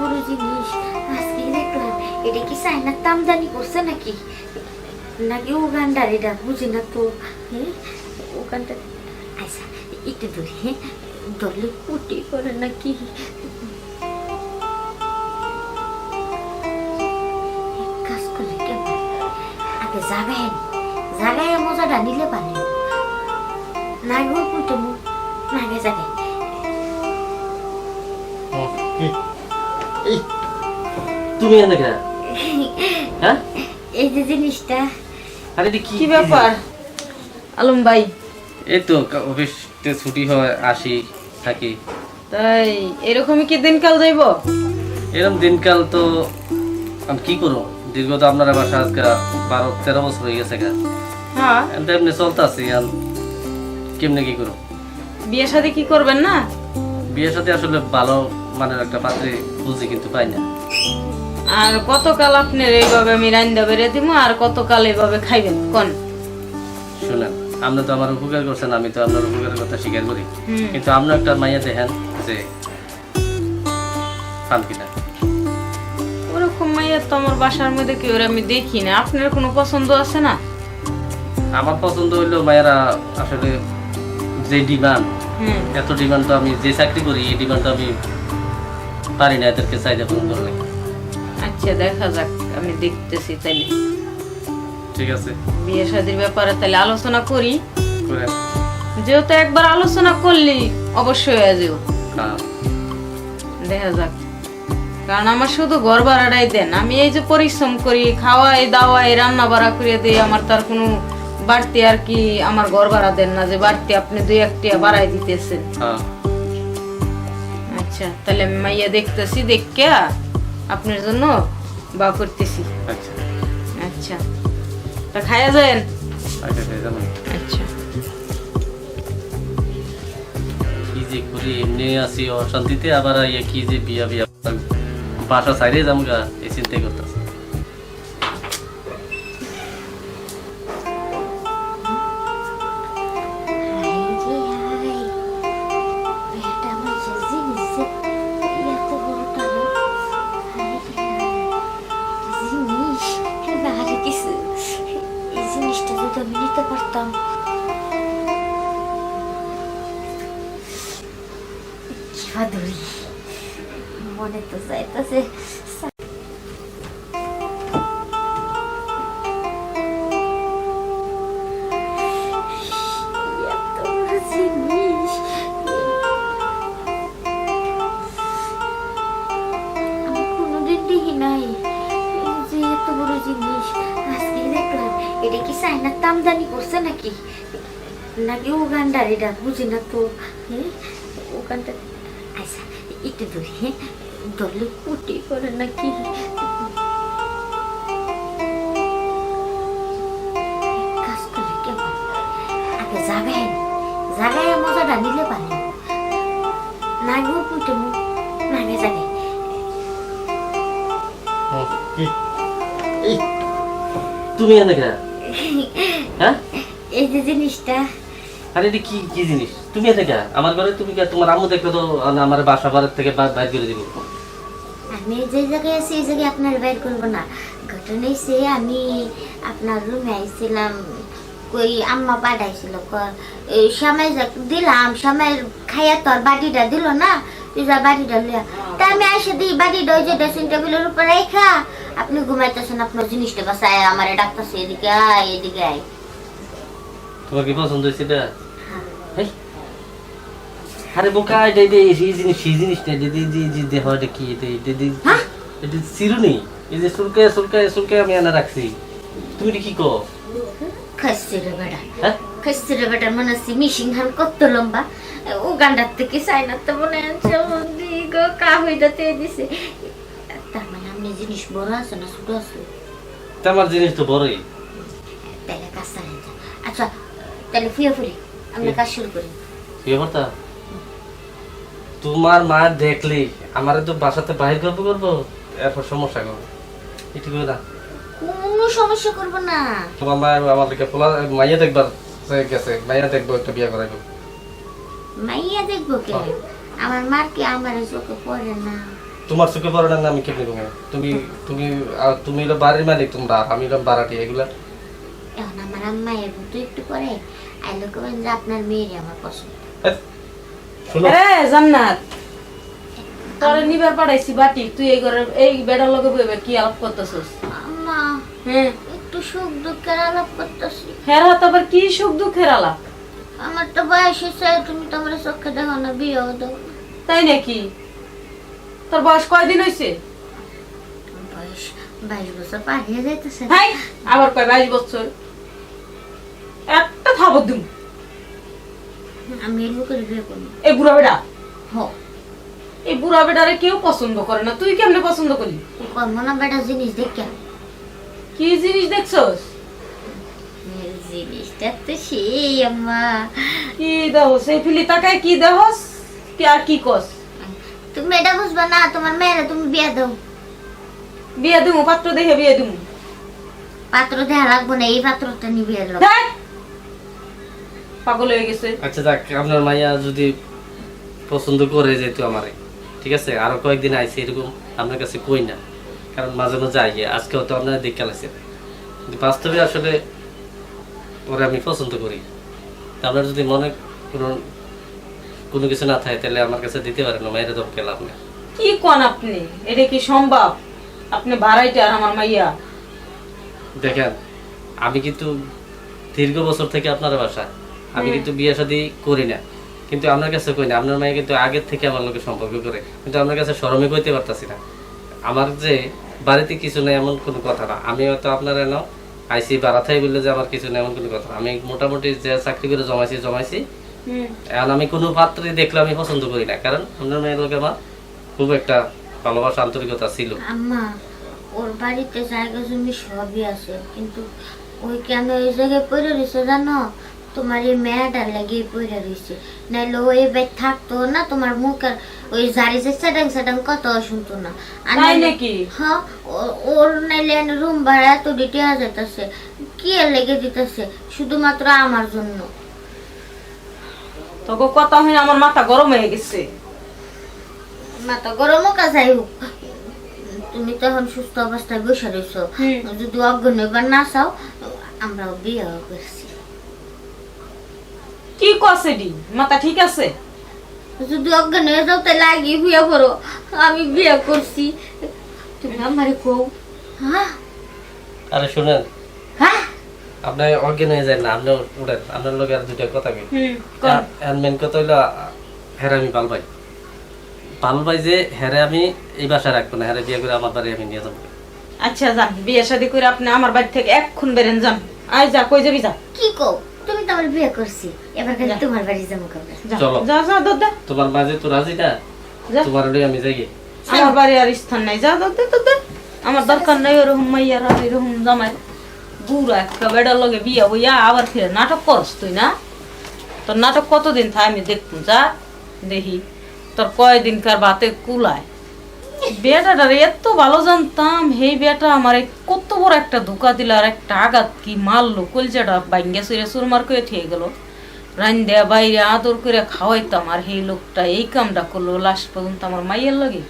বড় জিনিস। আজকে দেখলাম, এটা কি চাইনার তামদানি করছে নাকি? নাকি উগান্ডার এটা, বুঝি না তো। হ্যাঁ উগান্ডার আচ্ছা একটু ধরি হ্যাঁ ধরলে কুটি করে নাকি? কাজ করলে কেমন? আগে জাগায় জাগায় মজাটা নিলে পারে না গো নাগে জাগায় তুমি এনে কেন হ্যাঁ এই যে জিনিসটা আরে কি কি ব্যাপার আলম ভাই এই তো কা- অফিসতে ছুটি হয় আসি থাকি। তাই এরকমই কি দিনকাল যাইব? এরকম দিনকাল তো আমি কি করব? দীর্ঘ তো আপনারা বাসা আজকে বারো তেরো বছর হয়ে গেছে গা। হ্যাঁ। এমনি এমনি চলতে আছি কেমনে কি করব? বিয়ে শাদী কি করবেন না? বিয়ের সাথে আসলে ভালো মানের একটা পাত্রী বুঝি কিন্তু পাই না। আর কতকাল আপনার এইভাবে আমি রান্দা বেড়ে দিব আর কতকাল এইভাবে খাইবেন? কোন? শুনেন আপনি তো আমার উপকার করছেন আমি তো আপনার উপকারের কথা স্বীকার করি। কিন্তু আপনি একটা মাইয়া দেখেন যে পান কিনা। ওরকম মাইয়া তো আমার বাসার মধ্যে কেউ আমি দেখি না? আপনার কোনো পছন্দ আছে না? আমার পছন্দ হইল মায়েরা আসলে যে ডিমান্ড হুম। এত ডিমান্ড তো আমি যে চাকরি করি এই ডিমান্ড তো আমি পারি না এদেরকে চাহিদা পূরণ করলে আচ্ছা দেখা যাক আমি দেখতেছি তাইলে। ঠিক আছে। বিয়ে শাদির ব্যাপারে তাহলে আলোচনা করি। যেহেতু একবার আলোচনা করলি অবশ্যই দেখা যাক। কারণ আমার শুধু ঘর ভাড়াটাই দেন। আমি এই যে পরিশ্রম করি খাওয়াই দাওয়াই রান্না বাড়া করে দিই আমার তার কোনো বাড়তি আর কি আমার ঘর ভাড়া দেন না। যে বাড়তি আপনি দুই একটা বাড়াই দিতেছেন। আচ্ছা তাহলে আমি মাইয়া দেখতেছি দেখকে আপনার জন্য বা করতেছি। আচ্ছা। আচ্ছা। তা খাইয়া যান আচ্ছা আচ্ছা। কি যে করি এমনি আছি অশান্তিতে আবার ইয়ে কি যে বিয়া বিয়া বাসা সাইডে যামগা এই চিন্তাই করতেছি। নিতে পারতাম কি বাদুরি মনে তো চাইতেছে চাইনার তামদানি করছে নাকি নাকি উগান্ডার এটা বুঝি না তো হ্যাঁ উগান্ডার আচ্ছা একটু ধরি হ্যাঁ ধরলে কুটি করে নাকি কাজ করলে কেমন আগে জাগায় জাগায় মজাটা নিলে পারে না গো কুটে মু নাগে জাগায় তুমি এনে কেন এই যে জিনিসটা। আরে এটা কি কি জিনিস? তুমি এনে কেন আমার ঘরে তুমি কে? তোমার আম্মু দেখলে তো আমার বাসা বাড়ির থেকে বাইর করে দিব। আমি যে জায়গায় আছি এই জায়গায় আপনার বের করব না। ঘটনা হয়েছে আমি আপনার রুমে আইছিলাম কই আম্মা পাঠাইছিল এই দিলাম সময় খাইয়া তোর বাটিটা দিল না যা বাটিটা লিয়া তা আমি এসে দিই বাটিটা ওই যে ড্রেসিং টেবিলের উপর রেখা আপনি ঘুমাইতেছেন আপনার জিনিসটা বাসায় আমার ডাক্তারছে এদিকে আয় এদিকে আয়। তোমার কি পছন্দ হয়েছে এটা? আরে বোকা এটা এটা এই জিনিস সেই জিনিসটা এটা দি দি দি দেহ এটা কি এটা এটা দি হ্যাঁ? এটা চিরুনি। এই যে সুলকে সুলকে সুলকে আমি এনে রাখছি। তুমি কি কো খাইছে রে বেড়া। হ্যাঁ? খাইছে রে বেটা মনে হচ্ছে মিশিং হান কত লম্বা। উগান্ডার থেকে চাইনার তো মনে হচ্ছে গো কা হইটা তে দিছে। তার মানে আপনি জিনিস বড় আছে না ছোট আছে? তা আমার জিনিস তো বড়ই। তাহলে কাজ। আচ্ছা তাহলে ফুয়ে ফুরি আমরা কাজ শুরু করি। তোমার মা দেখলি আমারে তো বাসাতে বাহির করব করব এরপর সমস্যা করব এটি করে না কোনো সমস্যা করব না। তোমার মা আমার দিকে পোলা মাইয়া দেখবার গেছে মাইয়া দেখব একটা বিয়ে করাইবো। মাইয়া দেখব কে? আমার মার কি আমার চোখে পড়ে না? তোমার চোখে পড়ে না আমি কেমনি তুমি তুমি তুমি বাড়ির মালিক তোমরা আমি বাড়াটি এগুলা এখন আমার আম্মা এরকম তো একটু করে আইলো কবেন যে আপনার মেয়েরই আমার পছন্দ। এ, শোনো। রে জান্নাত তোরে নিবার পাঠাইছি বাটি তুই এই ঘরে এই বেড়ার লগে বইবে কি আলাপ করতেছস? আম্মা হ্যাঁ। একটু সুখ দুঃখের আলাপ করতেছি। হের হাত আবার কি সুখ দুঃখের আলাপ? আমার তো বয়স হয়েছে তুমি তো আমার চোখে দেখো না বিয়েও দাও। তাই নাকি? তোর বয়স কয়দিন হয়েছে বয়স বাইশ বছর পার হয়ে যাইতেছে। আবার কয় বাইশ বছর? একটা থাবত দিম। আমি এর করে বিয়ে করব। এই বুড়া বেটা? হ। এই বুড়া বেটারে কেউ পছন্দ করে না। তুই কেমনে পছন্দ করলি? কর্ম না বেটা জিনিস দেখে। কি জিনিস দেখছস? জিনিসটা তো সেই আম্মা। কি দেহ? সেই ফিলি তাকায় কি দেহস? কি আর কি কস? তুমি এটা বুঝবা না তোমার মেয়েরা তুমি বিয়ে দাও। বিয়ে দিমু পাত্র দেখে বিয়ে দিমু। পাত্র দেখা লাগবো না এই পাত্রটা নিয়ে বিয়ে দাও। পাগল হয়ে গেছে। আচ্ছা যাক আপনার মাইয়া যদি পছন্দ করে যেহেতু আমারে ঠিক আছে? আরও কয়েকদিন আইসে এরকম আপনার কাছে কই না। কারণ মাঝে মাঝে আই আজকেও তো আপনারা দেখে লাগছে কিন্তু বাস্তবে আসলে ওরে আমি পছন্দ করি। আপনার যদি মনে কোনো কোনো কিছু না থাকে তাহলে আমার কাছে দিতে পারেন না মায়ের দম লাভ নেই। কি কোন আপনি? এটা কি সম্ভব? আপনি বাড়াইতে আর আমার মাইয়া। দেখেন আমি কিন্তু দীর্ঘ বছর থেকে আপনার বাসা আমি কিন্তু বিয়ে শাদী করি না। কিন্তু আপনার কাছে কই না আপনার মায়ে কিন্তু আগের থেকে আমার লোকের সম্পর্ক করে। কিন্তু আপনার কাছে সরমে কইতে পারতাছি না। আমার যে বাড়িতে কিছু নেই এমন কোনো কথা না। আমি হয়তো আপনার এন আইসি বাড়াথাই বললে যে আমার কিছু নেই এমন কোনো কথা আমি মোটামুটি যে চাকরি করে জমাইছি জমাইছি। এখন আমি কোনো পাত্রে দেখলে আমি পছন্দ করি না। কারণ আপনার মেয়ের লোকে আমার খুব একটা ভালোবাসা আন্তরিকতা ছিল। আম্মা ওর বাড়িতে জায়গা জমি সবই আছে। কিন্তু ওই কেন এই জায়গায় পড়ে রয়েছে জানো? তোমার এই মেয়েটার লাগিয়ে পড়ে রয়েছে নাইলে ও এবার থাকতো না তোমার মুখ আর ওই জারি যে সেটাং সেটাং কত শুনতো না। আর তাই নাকি? হ্যাঁ ওর নাইলে রুম ভাড়া এত ডিটে যেতেছে কি লেগে দিতেছে? শুধুমাত্র আমার জন্য। তোকে কথা হয়ে আমার মাথা গরম হয়ে গেছে। মাথা গরমও কাজাই হোক। তুমি তো এখন সুস্থ অবস্থায় বসে রয়েছো যদি অজ্ঞান এবার না চাও আমরাও বিয়ে করছি। কি কছে ডি মাথা ঠিক আছে? যদি অজ্ঞান হয়ে যাও তাহলে আগে বিয়ে করো। আমি বিয়ে করছি। তুমি আমারে কও। হ্যাঁ? আরে শুনেন হ্যাঁ? আপনি অজ্ঞান হয়ে যায় না আপনি উঠেন। আপনার লোক আর দুইটা কথা। আর মেন কথা হইল হেরে আমি পাল পাই পাল পাই যে হেরে আমি এই বাসায় রাখব না হেরে বিয়ে করে আমার বাড়ি আমি নিয়ে যাব। আচ্ছা যান। বিয়ে শাদি করে আপনি আমার বাড়ি থেকে এক্ষুন বেরেন যান। আয় যা কই যাবি যা। কি কও? তুমি তো আমার বিয়ে করছি। এবার খালি। তোমার বাড়ি যাব কবে? চলো। যা যা দাদা তোমার মাঝে তো রাজি না তোমার লই আমি যাই আমার বাড়ি আর স্থান নাই। যা দাদা দাদা আমার দরকার নাই ওরকম মাইয়ার আর এরকম জামাই। বুড়া একটা বেড়ার লগে বিয়া বইয়া আবার ফিরে নাটক করস তুই না? তোর নাটক কতদিন থাই আমি দেখব যা। দেখি। তোর কয়দিনকার বাতে কুলায়? বেটাটার এত ভালো জানতাম। হেই বেটা আমার কত বড় একটা ধোকা দিল আর একটা আঘাত কি মারলো, কলজাটা বাইঙ্গা সুরে সুরমার করে ঠেয়ে গেল। রান্দা বাইরে আদর করে খাওয়াইতাম আর সেই লোকটা এই কামটা করল লাস্ট পর্যন্ত আমার মাইয়ের লাগে।